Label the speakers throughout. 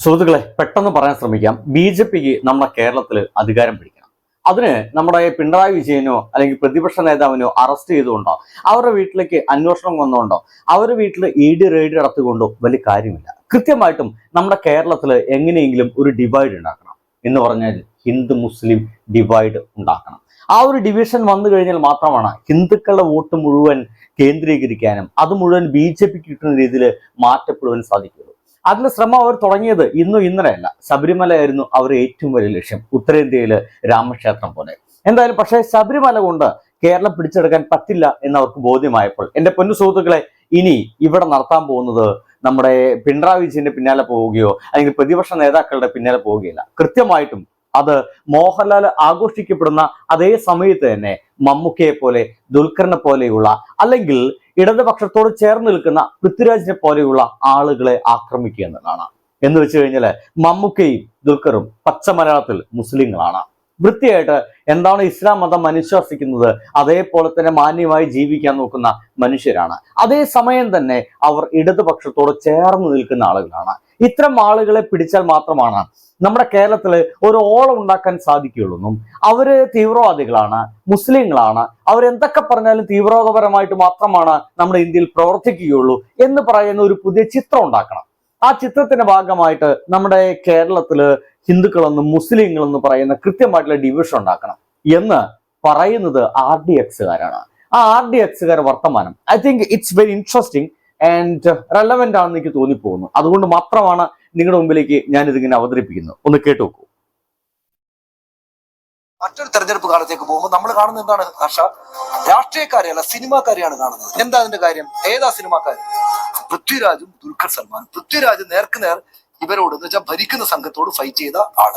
Speaker 1: സുഹൃത്തുക്കളെ പെട്ടെന്ന് പറയാൻ ശ്രമിക്കാം. ബി ജെ പിക്ക് നമ്മുടെ കേരളത്തിൽ അധികാരം പിടിക്കണം. അതിന് നമ്മുടെ പിണറായി വിജയനോ അല്ലെങ്കിൽ പ്രതിപക്ഷ നേതാവിനോ അറസ്റ്റ് ചെയ്തുകൊണ്ടോ അവരുടെ വീട്ടിലേക്ക് അന്വേഷണം വന്നുകൊണ്ടോ അവരുടെ വീട്ടിൽ ഇ ഡി റെയ്ഡ് നടത്തിക്കൊണ്ടോ വലിയ കാര്യമില്ല. കൃത്യമായിട്ടും നമ്മുടെ കേരളത്തിൽ എങ്ങനെയെങ്കിലും ഒരു ഡിവൈഡ് ഉണ്ടാക്കണം എന്ന് പറഞ്ഞാൽ ഹിന്ദു മുസ്ലിം ഡിവൈഡ് ഉണ്ടാക്കണം. ആ ഒരു ഡിവിഷൻ വന്നു കഴിഞ്ഞാൽ മാത്രമാണ് ഹിന്ദുക്കളുടെ വോട്ട് മുഴുവൻ കേന്ദ്രീകരിക്കാനും അത് മുഴുവൻ ബി ജെ പിക്ക് കിട്ടുന്ന രീതിയിൽ മാറ്റപ്പെടുവാൻ സാധിക്കുള്ളൂ അതിന്റെ ശ്രമം അവർ തുടങ്ങിയത് ഇന്നും ഇന്നലെയല്ല ശബരിമലയായിരുന്നു അവർ ഏറ്റവും വലിയ ലക്ഷ്യം. ഉത്തരേന്ത്യയിലെ രാമക്ഷേത്രം പോലെ. എന്തായാലും പക്ഷേ ശബരിമല കൊണ്ട് കേരളം പിടിച്ചെടുക്കാൻ പറ്റില്ല എന്നവർക്ക് ബോധ്യമായപ്പോൾ എന്റെ പൊന്നു സുഹൃത്തുക്കളെ ഇനി ഇവിടെ നടത്താൻ പോകുന്നത് നമ്മുടെ പിണറായി വിജയന്റെ പിന്നാലെ പോവുകയോ അല്ലെങ്കിൽ പ്രതിപക്ഷ നേതാക്കളുടെ പിന്നാലെ പോവുകയില്ല. കൃത്യമായിട്ടും അത് മോഹൻലാൽ ആഘോഷിക്കപ്പെടുന്ന അതേ സമയത്ത് തന്നെ മമ്മൂക്കയെ പോലെ ദുൽഖറിനെ പോലെയുള്ള അല്ലെങ്കിൽ ഇടതുപക്ഷത്തോട് ചേർന്ന് നിൽക്കുന്ന പൃഥ്വിരാജിനെ പോലെയുള്ള ആളുകളെ ആക്രമിക്കുക എന്നതാണ് എന്ന് വെച്ച് കഴിഞ്ഞാൽ മമ്മൂക്കയും ദുൽഖറും പച്ച മലയാളത്തിൽ മുസ്ലിങ്ങളാണ്. വൃത്തിയായിട്ട് എന്താണ് ഇസ്ലാം മതം അനുശാസിക്കുന്നത്? അതേപോലെ തന്നെ മാന്യമായി ജീവിക്കാൻ നോക്കുന്ന മനുഷ്യരാണ്. അതേസമയം തന്നെ അവർ ഇടതുപക്ഷത്തോട് ചേർന്ന് നിൽക്കുന്ന ആളുകളാണ്. ഇത്തരം ആളുകളെ പിടിച്ചാൽ മാത്രമാണ് നമ്മുടെ കേരളത്തിൽ ഒരു ഓളം ഉണ്ടാക്കാൻ സാധിക്കുകയുള്ളൂ. അവർ തീവ്രവാദികളാണ് മുസ്ലിങ്ങളാണ്. അവരെന്തൊക്കെ പറഞ്ഞാലും തീവ്രവാദപരമായിട്ട് മാത്രമാണ് നമ്മുടെ ഇന്ത്യയിൽ പ്രവർത്തിക്കുകയുള്ളൂ എന്ന് പറയുന്ന ഒരു പുതിയ ചിത്രം ഉണ്ടാക്കണം. ആ ചിത്രത്തിന്റെ ഭാഗമായിട്ട് നമ്മുടെ കേരളത്തിൽ ഹിന്ദുക്കളെന്നും മുസ്ലിങ്ങളെന്നും പറയുന്ന കൃത്യമായിട്ടുള്ള ഡിവിഷൻ ഉണ്ടാക്കണം എന്ന് പറയുന്നത് ആർ ഡി എക്സുകാരാണ്. ആ ആർ ഡി എക്സുകാർ വർത്തമാനം. I think it's very interesting and relevant ആണെന്ന് എനിക്ക് തോന്നിപ്പോകുന്നു. അതുകൊണ്ട് മാത്രമാണ് നിങ്ങളുടെ മുമ്പിലേക്ക് ഞാൻ ഇതിങ്ങനെ അവതരിപ്പിക്കുന്നത്. ഒന്ന് കേട്ടു നോക്കൂ.
Speaker 2: മറ്റൊരു തെരഞ്ഞെടുപ്പ് കാലത്തേക്ക് പോകുമ്പോൾ നമ്മൾ കാണുന്നത് എന്താണ് ഹർഷ രാഷ്ട്രീയക്കാരെയല്ല സിനിമാക്കാരെയാണ് കാണുന്നത്. എന്താ അതിന്റെ കാര്യം? ഏതാ സിനിമാക്കാർ പൃഥ്വിരാജും ദുൽഖർ സൽമാനും. പൃഥ്വിരാജ് നേർക്ക് നേർ ഇവരോട് എന്ന് വെച്ചാൽ ഭരിക്കുന്ന സംഘത്തോട് ഫൈറ്റ് ചെയ്ത ആൾ.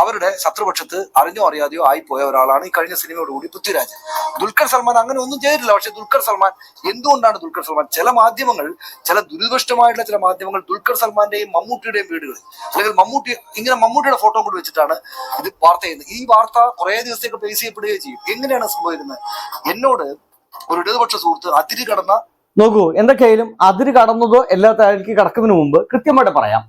Speaker 2: അവരുടെ ശത്രുപക്ഷത്ത് അറിഞ്ഞോ അറിയാതെയോ പോയ ഒരാളാണ് ഈ കഴിഞ്ഞ സിനിമയോടുകൂടി പൃഥ്വിരാജ്. ദുൽഖർ സൽമാൻ അങ്ങനെ ഒന്നും ചെയ്തിട്ടില്ല. പക്ഷെ ദുൽഖർ സൽമാൻ എന്തുകൊണ്ടാണ് ദുൽഖർ സൽമാൻ? ചില മാധ്യമങ്ങൾ ചില ദുരുദൃഷ്ടമായിട്ടുള്ള ചില മാധ്യമങ്ങൾ ദുൽഖർ സൽമാന്റെയും മമ്മൂട്ടിയുടെയും വീടുകളിൽ അല്ലെങ്കിൽ മമ്മൂട്ടി ഇങ്ങനെ മമ്മൂട്ടിയുടെ ഫോട്ടോ കൊണ്ട് വെച്ചിട്ടാണ് ഇത് വാർത്ത ചെയ്യുന്നത്. ഈ വാർത്ത കുറെ ദിവസത്തേക്ക് പ്ലേസ് ചെയ്യപ്പെടുകയും ചെയ്യും. എങ്ങനെയാണ് സംഭവിക്കുന്നത്? എന്നോട് ഒരു ഇടതുപക്ഷ സുഹൃത്ത് അതിര് കടന്ന
Speaker 1: നോക്കൂ എന്തൊക്കെയായാലും അതിര് കടന്നതോ എല്ലാ താഴേക്ക് കടക്കുന്നതിന് മുമ്പ് കൃത്യമായിട്ട് പറയാം.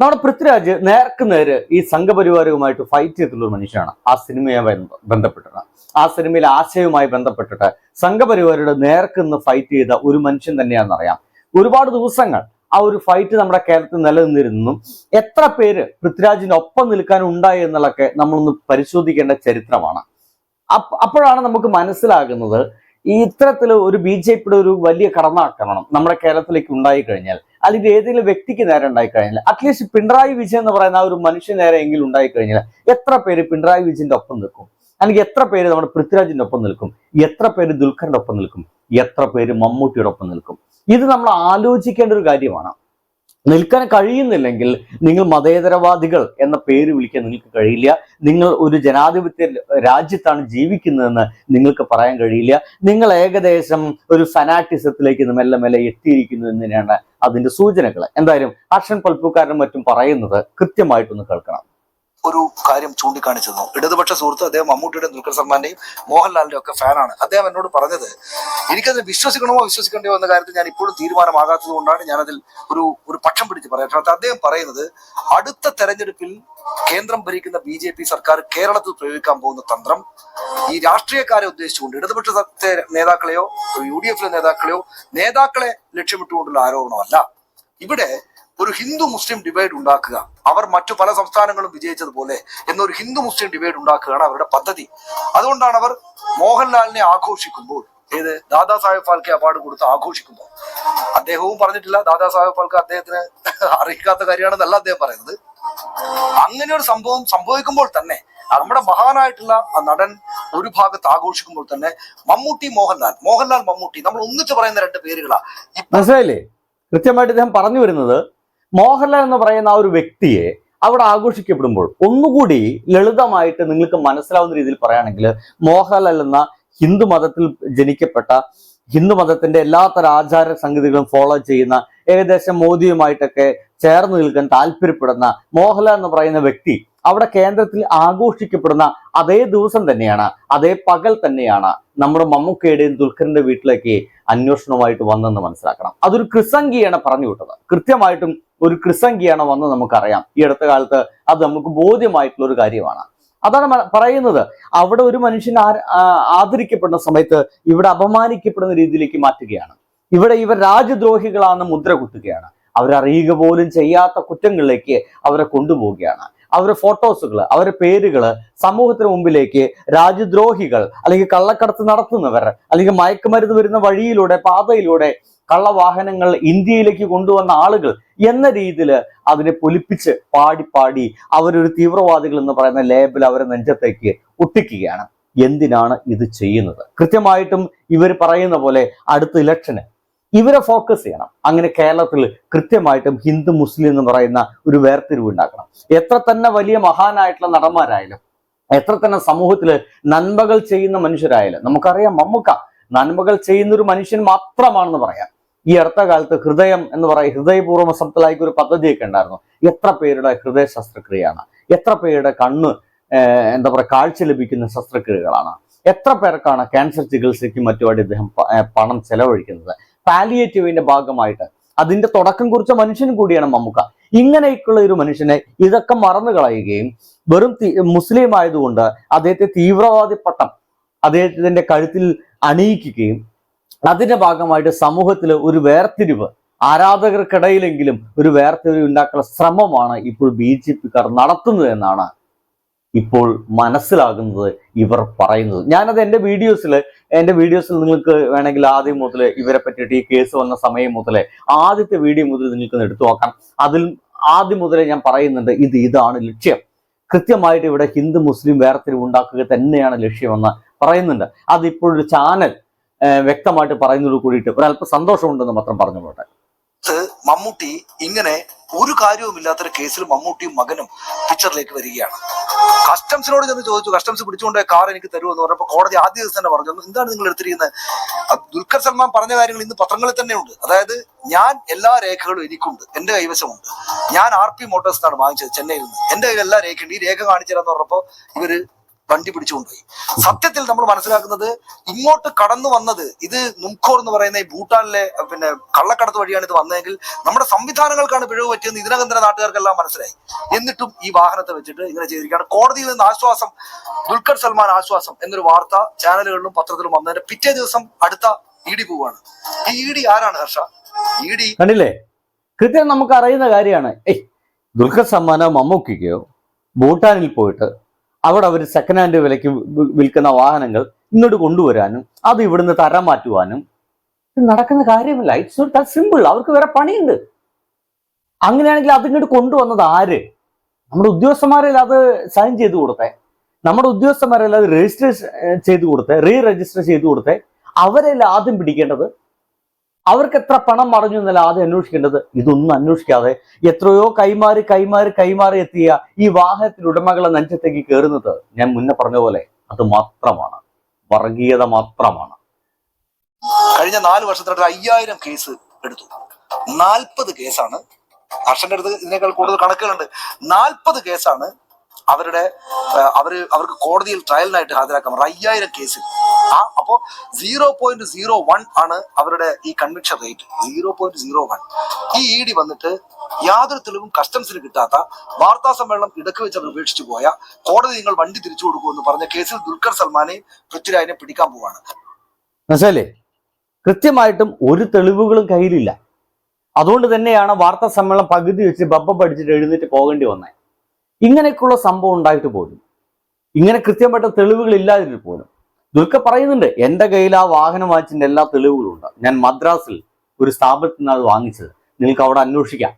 Speaker 1: നമ്മുടെ പൃഥ്വിരാജ് നേർക്ക് നേര് ഈ സംഘപരിവാരവുമായിട്ട് ഫൈറ്റ് ചെയ്തിട്ടുള്ള ഒരു മനുഷ്യനാണ്. ആ സിനിമയുമായി ബന്ധ- ബന്ധപ്പെട്ടിട്ട് ആ സിനിമയിലെ ആശയവുമായി ബന്ധപ്പെട്ടിട്ട് സംഘപരിവാരുടെ നേർക്ക് നിന്ന് ഫൈറ്റ് ചെയ്ത ഒരു മനുഷ്യൻ തന്നെയാണെന്ന് അറിയാം. ഒരുപാട് ദിവസങ്ങൾ ആ ഒരു ഫൈറ്റ് നമ്മുടെ കേരളത്തിൽ നിലനിന്നിരുന്നു. എത്ര പേര് പൃഥ്വിരാജിന് ഒപ്പം നിൽക്കാൻ ഉണ്ടായി എന്നുള്ളതൊക്കെ നമ്മളൊന്ന് പരിശോധിക്കേണ്ട ചരിത്രമാണ്. അപ്പ- അപ്പോഴാണ് നമുക്ക് മനസ്സിലാകുന്നത് ഈ ഇത്തരത്തിൽ ഒരു ബി ജെ പിയുടെ ഒരു വലിയ കടന്നാക്രമണം നമ്മുടെ കേരളത്തിലേക്ക് ഉണ്ടായി കഴിഞ്ഞാൽ അല്ലെങ്കിൽ ഏതെങ്കിലും വ്യക്തിക്ക് നേരെ ഉണ്ടായി കഴിഞ്ഞാൽ അറ്റ്ലീസ്റ്റ് പിണറായി വിജയൻ എന്ന് പറയുന്ന ആ ഒരു മനുഷ്യ നേരെ എങ്കിലും ഉണ്ടായി കഴിഞ്ഞാൽ എത്ര പേര് പിണറായി വിജയന്റെ ഒപ്പം നിൽക്കും? അല്ലെങ്കിൽ എത്ര പേര് നമ്മുടെ പൃഥ്വിരാജിന്റെ ഒപ്പം നിൽക്കും? എത്ര പേര് ദുൽഖറിന്റെ ഒപ്പം നിൽക്കും? എത്ര പേര് മമ്മൂട്ടിയുടെ ഒപ്പം നിൽക്കും? ഇത് നമ്മൾ ആലോചിക്കേണ്ട ഒരു കാര്യമാണ്. നിൽക്കാൻ കഴിയുന്നില്ലെങ്കിൽ നിങ്ങൾ മതേതരവാദികൾ എന്ന പേര് വിളിക്കാൻ നിങ്ങൾക്ക് കഴിയില്ല. നിങ്ങൾ ഒരു ജനാധിപത്യ രാജ്യത്താണ് ജീവിക്കുന്നതെന്ന് നിങ്ങൾക്ക് പറയാൻ കഴിയില്ല. നിങ്ങൾ ഏകദേശം ഒരു ഫനാറ്റിസത്തിലേക്ക് മെല്ലെ മെല്ലെ എത്തിയിരിക്കുന്നു എന്നതിനാണ് അതിന്റെ സൂചനകൾ. എന്തായാലും അക്ഷൻ പൽപ്പുകാരനും മറ്റും പറയുന്നത് കൃത്യമായിട്ടൊന്ന് കേൾക്കണം.
Speaker 2: ഒരു കാര്യം ചൂണ്ടിക്കാണിച്ചിരുന്നു ഇടതുപക്ഷ സുഹൃത്ത് അദ്ദേഹം മമ്മൂട്ടിയുടെ ദുൽഖർ സൽമാന്റെയും മോഹൻലാലിന്റെ ഒക്കെ ഫാനാണ് അദ്ദേഹം എന്നോട് പറഞ്ഞത് എനിക്കത് വിശ്വസിക്കണമോ വിശ്വസിക്കണ്ടോ എന്ന കാര്യത്തിൽ ഞാൻ ഇപ്പോഴും തീരുമാനമാകാത്തത് കൊണ്ടാണ് ഞാനതിൽ ഒരു ഒരു പക്ഷം പിടിച്ച് കാരണം അദ്ദേഹം പറയുന്നത് അടുത്ത തെരഞ്ഞെടുപ്പിൽ കേന്ദ്രം ഭരിക്കുന്ന ബി ജെ പി സർക്കാർ കേരളത്തിൽ പ്രയോഗിക്കാൻ പോകുന്ന തന്ത്രം ഈ രാഷ്ട്രീയക്കാരെ ഉദ്ദേശിച്ചുകൊണ്ട് ഇടതുപക്ഷ നേതാക്കളെയോ യു ഡി എഫിലെ നേതാക്കളെയോ നേതാക്കളെ ലക്ഷ്യമിട്ടുകൊണ്ടുള്ള ആരോപണമല്ല. ഇവിടെ ഒരു ഹിന്ദു മുസ്ലിം ഡിവൈഡ് ഉണ്ടാക്കുക. അവർ മറ്റു പല സംസ്ഥാനങ്ങളും വിജയിച്ചതുപോലെ എന്നൊരു ഹിന്ദു മുസ്ലിം ഡിവൈഡ് ഉണ്ടാക്കുകയാണ് അവരുടെ പദ്ധതി. അതുകൊണ്ടാണ് അവർ മോഹൻലാലിനെ ആഘോഷിക്കുമ്പോൾ ഏത് ദാദാ സാഹേബ് ഫാൽക്കെ അവാർഡ് കൊടുത്ത് ആഘോഷിക്കുമ്പോൾ. അദ്ദേഹവും പറഞ്ഞിട്ടില്ല ദാദാ സാഹേബ് ഫാൽക്കെ അദ്ദേഹത്തിന് അറിയിക്കാത്ത കാര്യമാണെന്നല്ല അദ്ദേഹം പറയുന്നത്. അങ്ങനെ ഒരു സംഭവം സംഭവിക്കുമ്പോൾ തന്നെ നമ്മുടെ മഹാനായിട്ടുള്ള ആ നടൻ ഒരു ഭാഗത്ത് ആഘോഷിക്കുമ്പോൾ തന്നെ മമ്മൂട്ടി മോഹൻലാൽ മോഹൻലാൽ മമ്മൂട്ടി നമ്മൾ ഒന്നിച്ച് പറയുന്ന രണ്ട് പേരുകളാ.
Speaker 1: മനസ്സിലായില്ലേ? കൃത്യമായിട്ട് ഇദ്ദേഹം പറഞ്ഞു വരുന്നത് മോഹൻലാൽ എന്ന് പറയുന്ന ആ ഒരു വ്യക്തിയെ അവിടെ ആഘോഷിക്കപ്പെടുമ്പോൾ ഒന്നുകൂടി ലളിതമായിട്ട് നിങ്ങൾക്ക് മനസ്സിലാവുന്ന രീതിയിൽ പറയുകയാണെങ്കിൽ മോഹൻലാൽ എന്ന ഹിന്ദു മതത്തിൽ ജനിക്കപ്പെട്ട ഹിന്ദു മതത്തിന്റെ എല്ലാത്തരം ആചാര സംഗതികളും ഫോളോ ചെയ്യുന്ന ഏകദേശം മോദിയുമായിട്ടൊക്കെ ചേർന്ന് നിൽക്കാൻ താല്പര്യപ്പെടുന്ന മോഹൻലാൽ എന്ന് പറയുന്ന വ്യക്തി അവിടെ കേന്ദ്രത്തിൽ ആഘോഷിക്കപ്പെടുന്ന അതേ ദിവസം തന്നെയാണ് അതേ പകൽ തന്നെയാണ് നമ്മുടെ മമ്മൂക്കയുടെയും ദുൽഖറിന്റെ വീട്ടിലേക്ക് അന്വേഷണവുമായിട്ട് വന്നെന്ന് മനസ്സിലാക്കണം. അതൊരു കൃസംഗിയാണ് പറഞ്ഞു വിട്ടത്. കൃത്യമായിട്ടും ഒരു കൃസംഗിയാണ് വന്ന് നമുക്കറിയാം. ഈ അടുത്ത കാലത്ത് അത് നമുക്ക് ബോധ്യമായിട്ടുള്ള ഒരു കാര്യമാണ്. അതാണ് പറയുന്നത്. അവിടെ ഒരു മനുഷ്യൻ ആദരിക്കപ്പെടുന്ന സമയത്ത് ഇവിടെ അപമാനിക്കപ്പെടുന്ന രീതിയിലേക്ക് മാറ്റുകയാണ്. ഇവിടെ ഇവർ രാജ്യദ്രോഹികളാണെന്ന് മുദ്ര കുത്തുകയാണ്. അവരറിയുക പോലും ചെയ്യാത്ത കുറ്റങ്ങളിലേക്ക് അവരെ കൊണ്ടുപോവുകയാണ്. അവരുടെ ഫോട്ടോസുകൾ അവരുടെ പേരുകൾ സമൂഹത്തിന് മുമ്പിലേക്ക് രാജ്യദ്രോഹികൾ അല്ലെങ്കിൽ കള്ളക്കടത്ത് നടത്തുന്നവർ അല്ലെങ്കിൽ മയക്കുമരുന്ന് വരുന്ന വഴിയിലൂടെ പാതയിലൂടെ കള്ളവാഹനങ്ങൾ ഇന്ത്യയിലേക്ക് കൊണ്ടുവന്ന ആളുകൾ എന്ന രീതിയിൽ അതിനെ പൊലിപ്പിച്ച് പാടി പാടി അവരൊരു തീവ്രവാദികൾ എന്ന് പറയുന്ന ലേബൽ അവരെ നെഞ്ചത്തേക്ക് ഒട്ടിക്കുകയാണ്. എന്തിനാണ് ഇത് ചെയ്യുന്നത്? കൃത്യമായിട്ടും ഇവർ പറയുന്ന പോലെ അടുത്ത ഇലക്ഷന് ഇവരെ ഫോക്കസ് ചെയ്യണം. അങ്ങനെ കേരളത്തിൽ കൃത്യമായിട്ടും ഹിന്ദു മുസ്ലിം എന്ന് പറയുന്ന ഒരു വേർതിരിവ് ഉണ്ടാക്കണം. എത്ര തന്നെ വലിയ മഹാനായിട്ടുള്ള നടന്മാരായാലും എത്ര തന്നെ സമൂഹത്തിൽ നന്മകൾ ചെയ്യുന്ന മനുഷ്യരായാലും നമുക്കറിയാം മമ്മുക്ക നന്മകൾ ചെയ്യുന്ന ഒരു മനുഷ്യൻ മാത്രമാണെന്ന് പറയാം. ഈ അടുത്ത കാലത്ത് ഹൃദയം എന്ന് പറയും ഹൃദയപൂർവ സബ്ദലായിക്ക് ഒരു പദ്ധതിയൊക്കെ ഉണ്ടായിരുന്നു. എത്ര പേരുടെ ഹൃദയ ശസ്ത്രക്രിയയാണ് എത്ര പേരുടെ കണ്ണ് എന്താ പറയുക കാഴ്ച ലഭിക്കുന്ന ശസ്ത്രക്രിയകളാണ്? എത്ര പേർക്കാണ് ക്യാൻസർ ചികിത്സയ്ക്കും മറ്റുമായിട്ട് ഇദ്ദേഹം പണം ചെലവഴിക്കുന്നത്? പാലിയേറ്റീവിന്റെ ഭാഗമായിട്ട് അതിന്റെ തുടക്കം കുറിച്ച മനുഷ്യൻ കൂടിയാണ് മമ്മൂക്ക. ഇങ്ങനെയൊക്കെയുള്ള ഒരു മനുഷ്യനെ ഇതൊക്കെ മറന്നു കളയുകയും വെറും മുസ്ലിം ആയതുകൊണ്ട് അദ്ദേഹത്തെ തീവ്രവാദി പട്ടം അദ്ദേഹത്തിന്റെ കഴുത്തിൽ അണിയിക്കുകയും അതിന്റെ ഭാഗമായിട്ട് സമൂഹത്തിൽ ഒരു വേർതിരിവ് ആരാധകർക്കിടയിലെങ്കിലും ഒരു വേർതിരിവ് ഉണ്ടാക്കുന്ന ശ്രമമാണ് ഇപ്പോൾ ബി ജെ പിക്കാർ നടത്തുന്നത് എന്നാണ് ഇപ്പോൾ മനസ്സിലാകുന്നത് ഇവർ പറയുന്നത്. ഞാനത് എന്റെ വീഡിയോസിൽ എന്റെ വീഡിയോസിൽ നിങ്ങൾക്ക് വേണമെങ്കിൽ ആദ്യം മുതൽ ഇവരെ പറ്റിയിട്ട് ഈ കേസ് വന്ന സമയം മുതൽ ആദ്യത്തെ വീഡിയോ മുതൽ നിങ്ങൾക്ക് എടുത്തു നോക്കാം. അതിൽ ആദ്യം മുതലേ ഞാൻ പറയുന്നുണ്ട് ഇത് ഇതാണ് ലക്ഷ്യം. കൃത്യമായിട്ട് ഇവിടെ ഹിന്ദു മുസ്ലിം വേർതിരിവ് ഉണ്ടാക്കുക തന്നെയാണ് ലക്ഷ്യമെന്ന് പറയുന്നുണ്ട്. അതിപ്പോഴൊരു ചാനൽ വ്യക്തമായിട്ട് പറയുന്നതോട് കൂടിയിട്ട് ഒരല്പം സന്തോഷമുണ്ടെന്ന് മാത്രം പറഞ്ഞു പോട്ടെ
Speaker 2: മമ്മൂട്ടി ഇങ്ങനെ ഒരു കാര്യവുമില്ലാത്തൊരു കേസിൽ മമ്മൂട്ടിയും മകനും പിക്ചറിലേക്ക് വരികയാണ്. കസ്റ്റംസിനോട് ചെന്ന് ചോദിച്ചു കസ്റ്റംസ് പിടിച്ചുകൊണ്ട് കാർ എനിക്ക് തരുമോ എന്ന് പറഞ്ഞപ്പോൾ കോടതി ആദ്യ ദിവസം തന്നെ പറഞ്ഞു എന്താണ് നിങ്ങൾ എടുത്തിരിക്കുന്നത് ദുൽഖർ സൽമാൻ പറഞ്ഞ കാര്യങ്ങൾ ഇന്ന് പത്രങ്ങളിൽ തന്നെ ഉണ്ട് അതായത് ഞാൻ എല്ലാ രേഖകളും എനിക്കുണ്ട് എന്റെ കൈവശമുണ്ട്. ഞാൻ ആർ പി മോട്ടോഴ്സ് നിന്നാണ് വാങ്ങിച്ചത് ചെന്നൈയിൽ നിന്ന്. എന്റെ കയ്യിൽ എല്ലാ രേഖയുണ്ട്. ഈ രേഖ കാണിച്ചു തരാന്ന് പറഞ്ഞപ്പോൾ ഇവർ വണ്ടി പിടിച്ചുകൊണ്ടുപോയി. സത്യത്തിൽ നമ്മൾ മനസ്സിലാക്കുന്നത് ഇങ്ങോട്ട് കടന്നു വന്നത് ഇത് നുംഖോർ എന്ന് പറയുന്ന ഈ ഭൂട്ടാനിലെ പിന്നെ കള്ളക്കടത്ത് വഴിയാണ് ഇത് വന്നതെങ്കിൽ നമ്മുടെ സംവിധാനങ്ങൾക്കാണ് പിഴവ് പറ്റിയെന്ന് ഇതിനകം തന്നെ നാട്ടുകാർക്കെല്ലാം മനസ്സിലായി. എന്നിട്ടും ഈ വാഹനത്തെ വെച്ചിട്ട് ഇങ്ങനെ ചെയ്തിരിക്കുകയാണ്. കോടതിയിൽ നിന്ന് ആശ്വാസം ദുൽഖർ സൽമാൻ ആശ്വാസം എന്നൊരു വാർത്ത ചാനലുകളിലും പത്രത്തിലും വന്നതിന്റെ പിറ്റേ ദിവസം അടുത്ത ഇ ഡി പോവാണ്. ഈ ഇ ഡി ആരാണ് ഹർഷ? ഇ ഡി
Speaker 1: കണ്ടില്ലേ? കൃത്യം നമുക്ക് അറിയുന്ന കാര്യമാണ് ദുൽഖർ സമ്മാനോ മമ്മൂക്കിക്കോ ഭൂട്ടാനിൽ പോയിട്ട് അവിടെ അവർ സെക്കൻഡ് ഹാൻഡ് വിലയ്ക്ക് വിൽക്കുന്ന വാഹനങ്ങൾ ഇങ്ങോട്ട് കൊണ്ടുവരാനും അത് ഇവിടുന്ന് തരം മാറ്റുവാനും നടക്കുന്ന കാര്യമില്ല. ഇറ്റ്സ് നോട്ട് സിമ്പിൾ അവർക്ക് വേറെ പണിയുണ്ട്. അങ്ങനെയാണെങ്കിൽ അതിങ്ങോട്ട് കൊണ്ടുവന്നത് ആര്? നമ്മുടെ ഉദ്യോഗസ്ഥന്മാരിൽ അത് സൈൻ ചെയ്ത് കൊടുത്തേ. നമ്മുടെ ഉദ്യോഗസ്ഥന്മാരെല്ലാം അത് രജിസ്റ്റർ ചെയ്ത് കൊടുത്തേ. റീ രജിസ്റ്റർ ചെയ്ത് കൊടുത്തേ. അവരെല്ലാം ആദ്യം പിടിക്കേണ്ടത്? അവർക്ക് എത്ര പണം മറിഞ്ഞു എന്നല്ല ആദ്യം അന്വേഷിക്കേണ്ടത്. ഇതൊന്നും അന്വേഷിക്കാതെ എത്രയോ കൈമാറി കൈമാറി കൈമാറി എത്തിയ ഈ വാഹനത്തിന് ഉടമകളെ നെഞ്ചത്തേക്ക് കയറുന്നത് ഞാൻ മുന്നേ പറഞ്ഞ പോലെ അത് മാത്രമാണ്. വർഗീയത മാത്രമാണ്.
Speaker 2: കഴിഞ്ഞ നാല് വർഷത്തിനിടെ അയ്യായിരം കേസ് എടുത്തു. നാൽപ്പത് കേസാണ് ഹർഷന്റെ അടുത്ത് ഇതിനേക്കാൾ കൂടുതൽ കണക്കുകളുണ്ട്. നാൽപ്പത് കേസാണ് അവരുടെ അവർ അവർക്ക് കോടതിയിൽ ട്രയലിനായിട്ട് ഹാജരാക്കാൻ അയ്യായിരം കേസിൽ ആ അപ്പോ സീറോ പോയിന്റ് സീറോ വൺ ആണ് അവരുടെ ഈ conviction rate zero point zero one ഈ ഇ ഡി വന്നിട്ട് യാതൊരു തെളിവും കസ്റ്റംസിന് കിട്ടാത്ത വാർത്താ സമ്മേളനം ഇടയ്ക്ക് വെച്ച് അവർ ഉപേക്ഷിച്ചു പോയ കോടതി നിങ്ങൾ വണ്ടി തിരിച്ചു കൊടുക്കുമെന്ന് പറഞ്ഞ കേസിൽ ദുൽഖർ സൽമാനെയും പൃഥ്വിരാജിനെ പിടിക്കാൻ പോവാണ്.
Speaker 1: മനസ്സിലല്ലേ കൃത്യമായിട്ടും ഒരു തെളിവുകളും കയ്യിലില്ല. അതുകൊണ്ട് തന്നെയാണ് വാർത്താ സമ്മേളനം പകുതി വെച്ച് ബബ്ബ പഠിച്ചിട്ട് എഴുന്നേറ്റ് പോകേണ്ടി വന്നത് ഇങ്ങനെയൊക്കെയുള്ള സംഭവം ഉണ്ടായിട്ട് പോലും ഇങ്ങനെ കൃത്യമായിട്ട് തെളിവുകൾ ഇല്ലാതിരുന്നു പോലും ദുൽഖർ പറയുന്നുണ്ട്. എന്റെ കയ്യിൽ ആ വാഹനം വാങ്ങിച്ചതിന്റെ എല്ലാ തെളിവുകളും ഉണ്ട്. ഞാൻ മദ്രാസിൽ ഒരു സ്ഥാപനത്തിൽ നിന്നാണ് വാങ്ങിച്ചത്. നിങ്ങൾക്ക് അവിടെ അന്വേഷിക്കാം.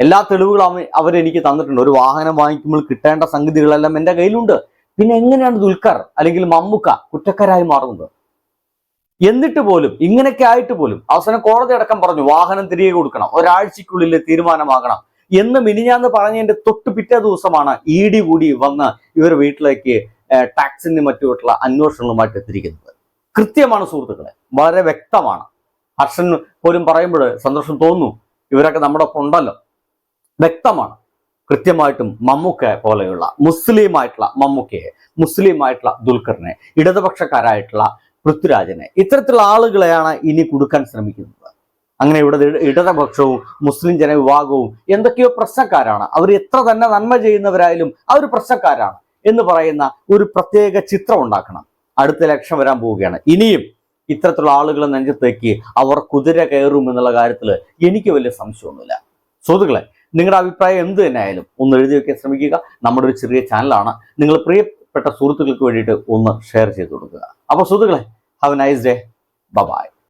Speaker 1: എല്ലാ തെളിവുകളും അവരെനിക്ക് തന്നിട്ടുണ്ട്. ഒരു വാഹനം വാങ്ങിക്കുമ്പോൾ കിട്ടേണ്ട സംഗതികളെല്ലാം എന്റെ കയ്യിലുണ്ട്. പിന്നെ എങ്ങനെയാണ് ദുൽഖർ അല്ലെങ്കിൽ മമ്മുക്ക കുറ്റക്കാരായി മാറുന്നത്? എന്നിട്ട് പോലും ഇങ്ങനെയൊക്കെ ആയിട്ട് പോലും അവസാനം കോടതി അടക്കം പറഞ്ഞു വാഹനം തിരികെ കൊടുക്കണം ഒരാഴ്ചക്കുള്ളിൽ തീരുമാനമാകണം എന്ന് മിനിഞ്ഞാന്ന് പറഞ്ഞതിന്റെ തൊട്ട് പിറ്റേ ദിവസമാണ് ഇ ഡി കൂടി വന്ന് ഇവർ വീട്ടിലേക്ക് ടാക്സിന് മറ്റുമായിട്ടുള്ള അന്വേഷണങ്ങളുമായിട്ട് എത്തിയിരിക്കുന്നത്. കൃത്യമാണ് സുഹൃത്തുക്കളെ വളരെ വ്യക്തമാണ്. ഹർഷൻ പോലും പറയുമ്പോൾ സന്തോഷം തോന്നുന്നു ഇവരൊക്കെ നമ്മുടെ ഒപ്പം ഉണ്ടല്ലോ. വ്യക്തമാണ്. കൃത്യമായിട്ടും മമ്മൂക്ക പോലെയുള്ള മുസ്ലിമായിട്ടുള്ള മമ്മൂക്കയെ മുസ്ലിമായിട്ടുള്ള ദുൽഖറിനെ ഇടതുപക്ഷക്കാരായിട്ടുള്ള പൃഥ്വിരാജിനെ ഇത്തരത്തിലുള്ള ആളുകളെയാണ് ഇനി കൊടുക്കാൻ ശ്രമിക്കുന്നത്. അങ്ങനെ ഇവിടെ ഇടതുപക്ഷവും മുസ്ലിം ജനവിഭാഗവും എന്തൊക്കെയോ പ്രശ്നക്കാരാണ്. അവർ എത്ര തന്നെ നന്മ ചെയ്യുന്നവരായാലും അവർ പ്രശ്നക്കാരാണ്. എന്ന് പറയുന്ന ഒരു പ്രത്യേക ചിത്രം ഉണ്ടാക്കണം. അടുത്ത ലക്ഷം വരാൻ പോവുകയാണ്. ഇനിയും ഇത്തരത്തിലുള്ള ആളുകൾ നെഞ്ചത്തേക്ക് അവർ കുതിര കയറും എന്നുള്ള കാര്യത്തിൽ എനിക്ക് വലിയ സംശയമൊന്നുമില്ല. സുഹൃത്തുക്കളെ നിങ്ങളുടെ അഭിപ്രായം എന്ത് തന്നെ ആയാലും ഒന്ന് എഴുതി വയ്ക്കാൻ ശ്രമിക്കുക. നമ്മുടെ ഒരു ചെറിയ ചാനലാണ്. നിങ്ങൾ പ്രിയപ്പെട്ട സുഹൃത്തുക്കൾക്ക് വേണ്ടിയിട്ട് ഒന്ന് ഷെയർ ചെയ്ത് കൊടുക്കുക. അപ്പോൾ സുഹൃത്തുക്കളെ have a nice day bye